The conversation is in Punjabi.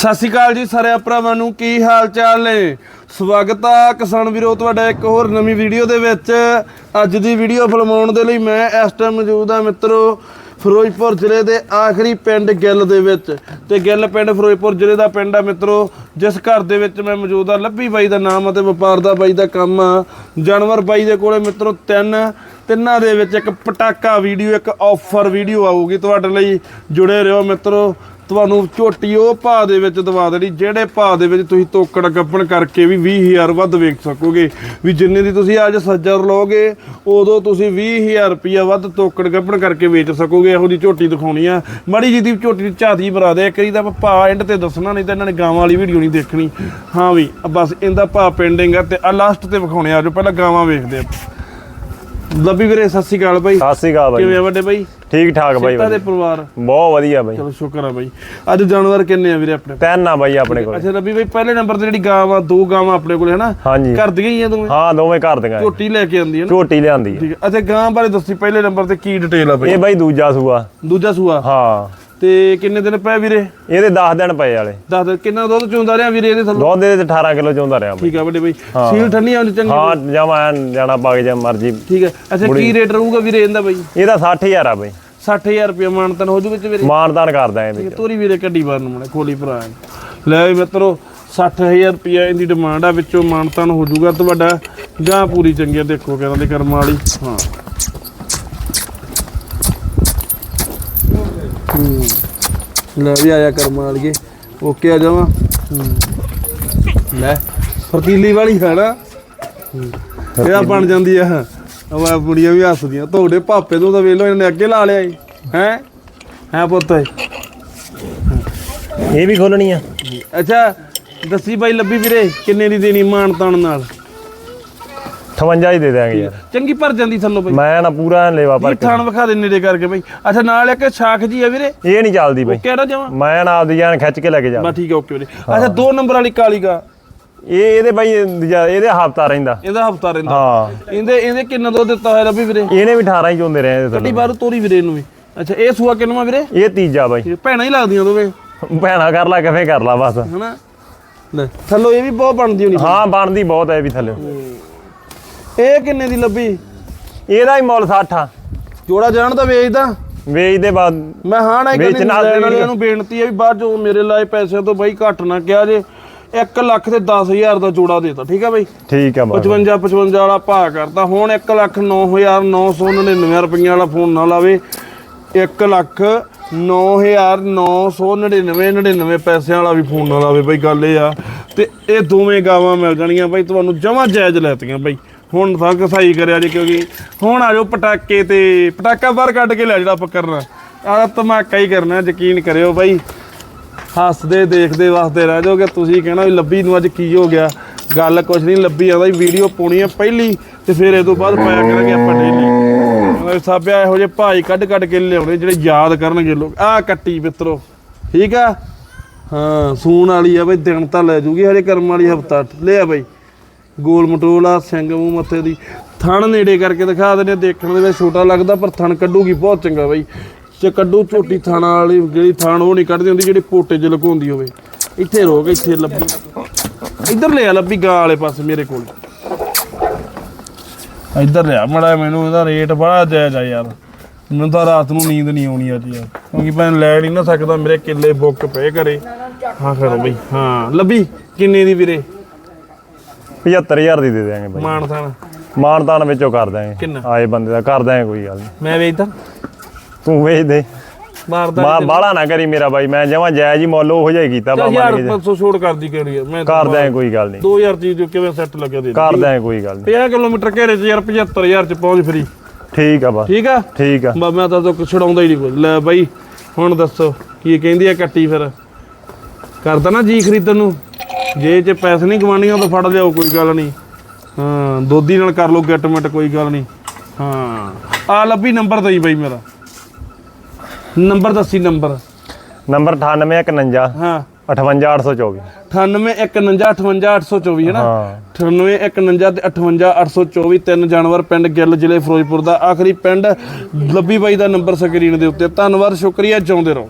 ਸਤਿ ਸ਼੍ਰੀ ਅਕਾਲ ਜੀ ਸਾਰੇ ਭਰਾਵਾਂ ਨੂੰ, ਕੀ ਹਾਲ ਚਾਲ ਨੇ? ਸਵਾਗਤ ਆ ਕਿਸਾਨ ਵੀਰੋ, ਤੁਹਾਡਾ ਇੱਕ ਹੋਰ ਨਵੀਂ ਵੀਡੀਓ ਦੇ ਵਿੱਚ। ਅੱਜ ਦੀ ਵੀਡੀਓ ਫਿਲਮਾਉਣ ਦੇ ਲਈ ਮੈਂ ਇਸ ਟਾਈਮ ਮੌਜੂਦ ਆ ਮਿੱਤਰੋ, ਫਿਰੋਜ਼ਪੁਰ ਜ਼ਿਲ੍ਹੇ ਦੇ ਆਖਰੀ ਪਿੰਡ ਗਿੱਲ ਦੇ ਵਿੱਚ। ਤੇ ਗਿੱਲ ਪਿੰਡ ਫਿਰੋਜ਼ਪੁਰ ਜ਼ਿਲ੍ਹੇ ਦਾ ਪਿੰਡ ਆ ਮਿੱਤਰੋ, ਜਿਸ ਘਰ ਦੇ ਵਿੱਚ ਮੈਂ ਮੌਜੂਦ ਆ। ਲੱਭੀ ਬਾਈ ਦਾ ਨਾਮ ਅਤੇ ਵਪਾਰ ਦਾ ਬਾਈ ਦਾ ਕੰਮ ਆ। ਜਾਨਵਰ ਬਾਈ ਦੇ ਕੋਲੇ ਮਿੱਤਰੋ ਤਿੰਨ, ਤਿੰਨਾਂ ਦੇ ਵਿੱਚ ਇੱਕ ਪਟਾਕਾ ਵੀਡੀਓ, ਇੱਕ ਆਫਰ ਵੀਡੀਓ ਆਊਗੀ ਤੁਹਾਡੇ ਲਈ। ਜੁੜੇ ਰਹੋ ਮਿੱਤਰੋ। ਤੁਹਾਨੂੰ ਝੋਟੀ ਉਹ ਭਾਅ ਦੇ ਵਿੱਚ ਦਵਾ ਦੇਣੀ ਜਿਹੜੇ ਭਾਅ ਦੇ ਵਿੱਚ ਤੁਸੀਂ ਤੋਕੜ ਗੱਪਣ ਕਰਕੇ ਵੀ 20000 ਵੱਧ ਵੇਚ ਸਕੋਗੇ। ਵੀ ਜਿੰਨੇ ਦੀ ਤੁਸੀਂ ਅੱਜ ਸੱਜਰ ਲਓਗੇ ਉਦੋਂ ਤੁਸੀਂ 20000 ਰੁਪਇਆ ਵੱਧ ਤੋਕੜ ਗੱਪਣ ਕਰਕੇ ਵੇਚ ਸਕੋਗੇ ਇਹੋ ਜੀ ਝੋਟੀ ਦਿਖਾਉਣੀ ਆ। ਮੜੀ ਜੀ ਦੀ ਝੋਟੀ ਦੀ ਝਾਤੀ ਭਰਾ ਦੇ ਵਾਰੀ ਤਾਂ ਭਾਅ ਐਂਡ ਤੇ ਦੱਸਣਾ ਨਹੀਂ ਤਾਂ ਇਹਨਾਂ ਨੇ ਗਾਵਾਂ ਵਾਲੀ ਵੀਡੀਓ ਨਹੀਂ ਦੇਖਣੀ। ਹਾਂ ਵੀ ਬਸ ਇਹਦਾ ਭਾਅ ਪੈਂਡਿੰਗ ਆ ਤੇ ਆ ਲਾਸਟ ਤੇ ਵਿਖਾਉਣੇ ਆ ਜੋ ਪਹਿਲਾਂ ਗਾਵਾਂ ਵੇਖਦੇ ਆ। ਲੱਭੀ ਵੀਰੇ ਸਤਿ ਸ਼੍ਰੀ ਅਕਾਲ ਬਾਈ। ਸਤਿ ਸ੍ਰੀ ਅਕਾਲ ਬਾਈ। ਕਿਵੇਂ ਆ ਵੱਡੇ ਬਾਈ? ਠੀਕ ਠਾਕ ਬਾਈ ਸਿੱਤਾ ਦੇ। ਪਰਿਵਾਰ। ਬਹੁਤ ਵਧੀਆ ਬਾਈ। ਚਲੋ ਸ਼ੁਕਰ ਆ ਬਾਈ। ਅੱਜ ਜਾਨਵਰ ਕਿੰਨੇ ਆ ਵੀਰੇ ਆਪਣੇ? ਤਿੰਨ ਆ ਬਾਈ ਆਪਣੇ ਕੋਲ। ਅੱਛਾ ਰੱਬੀ ਬਾਈ ਪਹਿਲੇ ਨੰਬਰ ਤੇ ਜਿਹੜੀ ਗਾਂ ਵਾ ਦੋ ਗਾਵਾਂ ਆਪਣੇ ਕੋਲੇ ਹਨਾ? ਘਰ ਦੀਆਂ ਹੀ ਆ ਦੋਵੇਂ? ਹਾਂ ਦੋਵੇਂ ਘਰ ਦੀਆਂ ਝੋਟੀ ਲੈ ਕੇ ਆਂਦੀ ਹੈ ਨਾ? ਝੋਟੀ ਲਿਆਂਦੀ ਹੈ ਠੀਕ ਹੈ ਅੱਛਾ ਗਾਂ ਬਾਰੇ ਦੱਸੀ ਪਹਿਲੇ ਨੰਬਰ ਤੇ ਕੀ ਡਿਟੇਲ ਆ ਬਾਈ? ਇਹ ਬਾਈ ਦੂਜਾ ਸੂਆ। ਦੂਜਾ ਸੂਆ? ਹਾਂ। ਤੇ ਕਿੰਨੇ ਦਿਨ ਪਏ ਵੀਰੇ? ਇਹਦੇ 10 ਦਿਨ ਪਏ ਵਾਲੇ। ਦੱਸ ਦੇ ਕਿੰਨਾ ਦੁੱਧ ਚੋਂਦਾ ਰਿਹਾ ਵੀਰੇ ਇਹਦੇ ਥੱਲੇ? ਦੁੱਧ ਇਹਦੇ 'ਚ 18 ਕਿਲੋ ਚੋਂਦਾ ਰਿਹਾ ਬਾਈ। ਠੀਕ ਆ ਵੱਡੇ ਬਾਈ। ਸੀਲ ਠੰਡੀ ਆਉਂਦੀ ਚੰਗੀ ਹਾਂ ਜਮਾ ਜਾਣਾ ਪਾ ਕੇ ਜਾਂ ਮਰਜ਼ੀ ਠੀਕ ਹੈ ਅੱਛਾ ਕੀ ਰੇਟ ਰਹੂਗਾ ਵੀਰੇ ਇਹਦਾ ਬਾਈ? ਇਹਦਾ 60000 ਆ ਬਾਈ। 60000 ਰੁਪਏ ਮਾਨਤਨ ਹੋ ਜੂ ਵਿੱਚ ਵੀਰੇ। ਮਾਨਦਾਨ ਕਰਦਾ ਇਹਦੇ ਇਹ ਤੋਰੀ ਵੀਰੇ ਕੱਢੀ ਬਾਰ ਨੂੰ ਮਣੇ ਖੋਲੀ ਭਰਾ ਲੈ ਵੀ ਮਿੱਤਰੋ 60000 ਰੁਪਏ ਇਹਦੀ ਡਿਮਾਂਡ ਆ ਵਿੱਚੋਂ ਮਾਨਤਨ ਹੋ ਜੂਗਾ ਤੁਹਾਡਾ। ਗਾਂ ਪੂਰੀ ਚੰਗੀ ਆ ਦੇਖੋ ਕਿਹਨਾਂ ਦੇ ਕਰਮ ਵਾਲੀ। ਹਾਂ। ਹੂੰ। ਲੈ ਵੀ ਆਇਆ ਕਰਮ ਵਾਲੀਏ ਓਕੇ ਆ ਜਾਵਾਂ। ਲੈ ਫਰਤੀਲੀ ਵਾਲੀ ਹੈ ਨਾ। ਇਹਦਾ ਬਣ ਜਾਂਦੀ ਆ। ਉਹ ਬੁੜੀਆਂ ਵੀ ਹੱਸਦੀਆਂ। ਤੁਹਾਡੇ ਪਾਪੇ ਤੋਂ ਤਾਂ ਵੇਲੋ ਇਹਨੇ ਅੱਗੇ ਲਾ ਲਿਆ ਹੈ? ਹੈ ਪੁੱਤ? ਇਹ ਵੀ ਖੋਲਣੀ ਆ। ਅੱਛਾ ਦੱਸੀ ਬਾਈ ਲੱਭੀ ਵੀਰੇ ਕਿੰਨੇ ਦੀ ਦੇਣੀ ਮਾਨ ਤਾਨ ਨਾਲ? 58 ਹੀ ਦੇ ਦਿਆਂਗੇ ਯਾਰ। ਚੰਗੀ ਭਰ ਜਾਂਦੀ ਥੱਲੋਂ ਬਈ। ਮੈਂ ਨਾ ਪੂਰਾ ਲੇਵਾ ਭਰ ਥਾਣ ਵਿਖਾ ਦੇ ਨੇੜੇ ਕਰਕੇ ਬਈ। ਅੱਛਾ ਨਾਲ ਇੱਕ ਸ਼ਾਖ ਜੀ ਆ ਵੀਰੇ। ਇਹ ਨਹੀਂ ਚੱਲਦੀ ਬਾਈ। ਕਿਹੜਾ ਜਾਵਾਂ ਮੈਂ ਨਾ ਆਪਦੀ ਜਾਨ ਖਿੱਚ ਕੇ ਲੈ ਕੇ ਜਾ ਬਸ ਠੀਕ ਹੈ ਓਕੇ ਵੀਰੇ। ਅੱਛਾ ਦੋ ਨੰਬਰ ਵਾਲੀ ਕਾਲੀ ਗਾ। ਇਹ ਇਹਦੇ ਬਾਈ ਇਹਦੇ ਹਫਤਾ ਰਹਿੰਦਾ। ਇਹਦਾ ਹਫਤਾ ਰਹਿੰਦਾ। ਹਾਂ। ਇਹਦੇ ਇਹਦੇ ਕਿੰਨਾ ਦੁੱਧ ਦਿੱਤਾ ਹੋਇਆ ਲੱਭੀ ਵੀਰੇ? ਇਹਨੇ ਵੀ 18 ਹੀ ਚੋਂਦੇ ਰਹੇ ਇਹਦੇ ਕੱਢੀ ਬਾਹਰ ਤੋਰੀ ਵੀਰੇ ਇਹਨੂੰ ਵੀ। ਅੱਛਾ ਇਹ ਸੂਆ ਕਿੰਨਵਾ ਵੀਰੇ। ਇਹ ਤੀਜਾ ਬਾਈ। ਭੈਣਾਂ ਹੀ ਲੱਗਦੀਆਂ ਦੋਵੇਂ। ਭੈਣਾ ਕਰ ਲਾ ਕਿਵੇਂ ਕਰ ਲਾ ਬਸ। ਹਨਾ? ਲੈ ਥੱਲੋਂ ਇਹ ਵੀ ਬਹੁਤ ਬਣਦੀ ਹੋਣੀ। ਹਾਂ ਬਣਦੀ ਬਹੁਤ ਹੈ ਇਹ ਵੀ ਥੱਲੇ। ਇਹ ਕਿੰਨੇ ਦੀ ਲੱਭੀ? ਇਹਦਾ ਹੀ ਮੁੱਲ 60 ਆ। ਜੋੜਾ ਜਾਣ ਦਾ ਵੇਚਦਾ ਵੇਚਦੇ ਬਾਅਦ ਮੈਂ ਹਾਂ ਨਾ ਕਹਿੰਦੀ ਵਾਸਤੇ ਲੈਣ ਵਾਲਿਆਂ ਨੂੰ ਬੇਨਤੀ ਹੈ ਵੀ ਬਾਅਦ ਜੋ ਮੇਰੇ ਲਾਏ ਪੈਸਿਆਂ ਤੋਂ ਬਾਈ ਘੱਟ ਨਾ ਕਿਹਾ ਜੇ। 1 ਲੱਖ ਤੇ 10000 ਦਾ ਜੋੜਾ ਦੇਤਾ ਠੀਕ ਆ ਬਾਈ? ਠੀਕ ਆ ਬਾਈ 55 55 ਵਾਲਾ ਭਾਅ ਕਰਤਾ। ਹੁਣ 1 ਲੱਖ 9999 ਰੁਪਈਆ ਵਾਲਾ ਫੋਨ ਨਾ ਲਾਵੇ। 1 ਲੱਖ 9999 ਪੈਸਿਆਂ ਵਾਲਾ ਵੀ ਫੋਨ ਨਾ ਲਾਵੇ ਬਾਈ ਗੱਲ ਇਹ ਆ। ਤੇ ਇਹ ਦੋਵੇਂ ਗਾਵਾਂ ਮਿਲ ਜਾਣੀਆਂ ਬਾਈ ਤੁਹਾਨੂੰ ਜਮਾ ਜਾਇਜ਼ ਲੈਤੀਆਂ ਬਾਈ। ਹੁਣ ਸਭ ਤਾਂ ਸਹੀ ਕਰਿਆ ਜੀ, ਕਿਉਂਕਿ ਹੁਣ ਆ ਜਾਓ ਪਟਾਕੇ ਤੇ। ਪਟਾਕਾ ਬਾਹਰ ਕੱਢ ਕੇ ਲੈ ਜਿਹੜਾ ਆਪਾਂ ਕਰਨਾ। ਆਹ ਧਮਾਕਾ ਹੀ ਕਰਨਾ, ਯਕੀਨ ਕਰਿਓ ਬਾਈ। ਹੱਸਦੇ, ਦੇਖਦੇ ਵਾਸਤੇ ਰਹਿ ਜਾਓਗੇ। ਤੁਸੀਂ ਕਹਿਣਾ ਵੀ ਲੱਭੀ ਨੂੰ ਅੱਜ ਕੀ ਹੋ ਗਿਆ। ਗੱਲ ਕੁਛ ਨਹੀਂ, ਲੱਭੀ ਆਉਂਦਾ ਵੀਡੀਓ ਪਾਉਣੀ ਆ ਪਹਿਲੀ, ਤੇ ਫਿਰ ਇਹ ਤੋਂ ਬਾਅਦ ਪਾਇਆ ਕਰਾਂਗੇ ਆਪਾਂ ਡੇਲੀ ਸਾਬਿਆ ਇਹੋ ਜਿਹੇ ਭਾਈ ਕੱਢ ਕੱਢ ਕੇ ਲਿਆਉਣੇ ਜਿਹੜੇ ਯਾਦ ਕਰਨਗੇ ਲੋਕ। ਆਹ ਕੱਟੀ ਮਿੱਤਰੋ, ਠੀਕ ਆ? ਹਾਂ, ਸੂਣ ਵਾਲੀ ਆ ਬਈ, ਦਿਨ ਤਾਂ ਲੈ ਜੂਗੀ ਹਰੇ ਕਰਮ ਵਾਲੀ ਹਫਤਾ। ਲਿਆ ਬਈ। ਗੋਲ ਮਟੋਲ ਆ ਸਿੰਘ ਮੂੰਹ ਮੱਥੇ ਦੀ ਥਣ ਨੇੜੇ ਕਰਕੇ ਦਿਖਾ ਦਿੰਦੇ ਦੇਖਣ ਦੇ ਵਿੱਚ ਛੋਟਾ ਲੱਗਦਾ, ਪਰ ਥਣ ਕੱਢੂਗੀ, ਬਹੁਤ ਚੰਗਾ ਬਈ। ਜੇ ਕੱਢੂ ਝੋਟੀ ਥਣ ਵਾਲੀ, ਜਿਹੜੀ ਥਣ ਉਹ ਨਹੀਂ ਕੱਢਦੀ ਹੁੰਦੀ, ਜਿਹੜੀ ਪੋਟੇ 'ਚ ਲੁਕਾਉਂਦੀ ਹੋਵੇ। ਇੱਥੇ ਰੋਕ, ਇੱਥੇ ਲੱਭੀ। ਇੱਧਰ ਲਿਆ, ਲੱਭੀ ਗਾਂ ਵਾਲੇ ਪਾਸੇ, ਮੇਰੇ ਕੋਲ। ਇੱਧਰ ਲਿਆ, ਮੜਾ ਮੈਨੂੰ ਇਹਦਾ ਰੇਟ ਬੜਾ ਜਾਇਜ਼ ਆ ਯਾਰ। ਮੈਨੂੰ ਤਾਂ ਰਾਤ ਨੂੰ ਨੀਂਦ ਨਹੀਂ ਆਉਣੀ ਅੱਜ ਯਾਰ। ਕਿਉਂਕਿ ਮੈਂ ਲੈ ਨਹੀਂ ਨਾ ਸਕਦਾ, ਮੇਰੇ ਕਿੱਲੇ ਬੁੱਕ ਪਏ ਕਰੇ ਹਾਂ ਕਰੋ ਬਈ। ਹਾਂ, ਲੱਭੀ। ਕਿੰਨੇ ਦੀ ਵੀਰੇ? 75000 ਦੀ ਦੇ ਦਿਆਂਗੇ ਬਾਈ। ਮਾਨ ਥਾਨ ਮਾਨਦਾਨ ਵਿੱਚੋਂ ਕਰ ਦਾਂਗੇ ਕਿੰਨਾ? ਆਏ ਬੰਦੇ ਦਾ ਕਰ ਦਾਂਗੇ ਕੋਈ ਗੱਲ ਨਹੀਂ ਮੈਂ ਵੇਚਦਾ। ਤੂੰ ਵੇਚ ਦੇ। ਮਾਰਦਾ ਬਾ ਬਾਲਾ ਨਾ ਕਰੀ ਮੇਰਾ ਬਾਈ। ਮੈਂ ਜਮਾ ਜਾਇਜ਼ ਹੀ ਮੁੱਲ ਉਹ ਹੀ ਕੀਤਾ ਬਾਬਾ ਯਾਰ ਨੇ 500 ਛੋੜ ਕਰਦੀ ਕਿਹੜੀ ਆ? ਮੈਂ ਕਰ ਦਾਂਗੇ ਕੋਈ ਗੱਲ ਨਹੀਂ 2000 ਚੀਜ਼ ਜੋ ਕਿਵੇਂ ਸੈੱਟ ਲੱਗਿਆ ਦੇ ਕਰ ਦਾਂਗੇ ਕੋਈ ਗੱਲ ਨਹੀਂ 50 ਕਿਲੋਮੀਟਰ ਘੇਰੇ ਚ ਯਾਰ 75000 ਚ ਪਹੁੰਚ ਫਰੀ ਠੀਕ ਆ ਬਸ। ਠੀਕ ਆ? ਠੀਕ ਆ। ਬਾ ਮੈਂ ਤਾਂ ਤੋਂ ਛਡਾਉਂਦਾ ਹੀ ਨਹੀਂ ਕੋਈ। ਲੈ ਬਾਈ ਹੁਣ ਦੱਸੋ ਕੀ ਕਹਿੰਦੀ ਆ ਕੱਟੀ ਫਿਰ? ਕਰਦਾ ਨਾ ਜੀ ਖਰੀਦਣ ਨੂੰ। ਜੇ ਚ ਪੈਸੇ ਨਹੀਂ ਗਵਾਣੀਆਂ ਤਾਂ ਫੜ ਲਿਆਓ ਕੋਈ ਗੱਲ ਨਹੀਂ। ਹਾਂ ਦੋਦੀ ਨਾਲ ਕਰ ਲਓ ਗਿੱਟ ਕੋਈ ਗੱਲ ਨਹੀਂ। ਹਾਂ ਆ ਲੱਭੀ ਨੰਬਰ ਦਈ ਬਾਈ ਮੇਰਾ। ਨੰਬਰ ਦੱਸੀ ਨੰਬਰ। ਨੰਬਰ 9851 ਹਾਂ। 58824 9819588824 ਹੈ ਨਾ? ਹਾਂ। 9819 ਤੇ 58824 ਤਿੰਨ ਜਾਨਵਰ ਪਿੰਡ ਗਿੱਲ ਜ਼ਿਲ੍ਹੇ ਫਿਰੋਜ਼ਪੁਰ ਦਾ ਆਖਰੀ ਪਿੰਡ। ਲੱਭੀ ਬਾਈ ਦਾ ਨੰਬਰ ਸਕਰੀਨ ਦੇ ਉੱਤੇ। ਧੰਨਵਾਦ ਸ਼ੁਕਰੀਆ ਜਿਉਂਦੇ ਰਹੋ।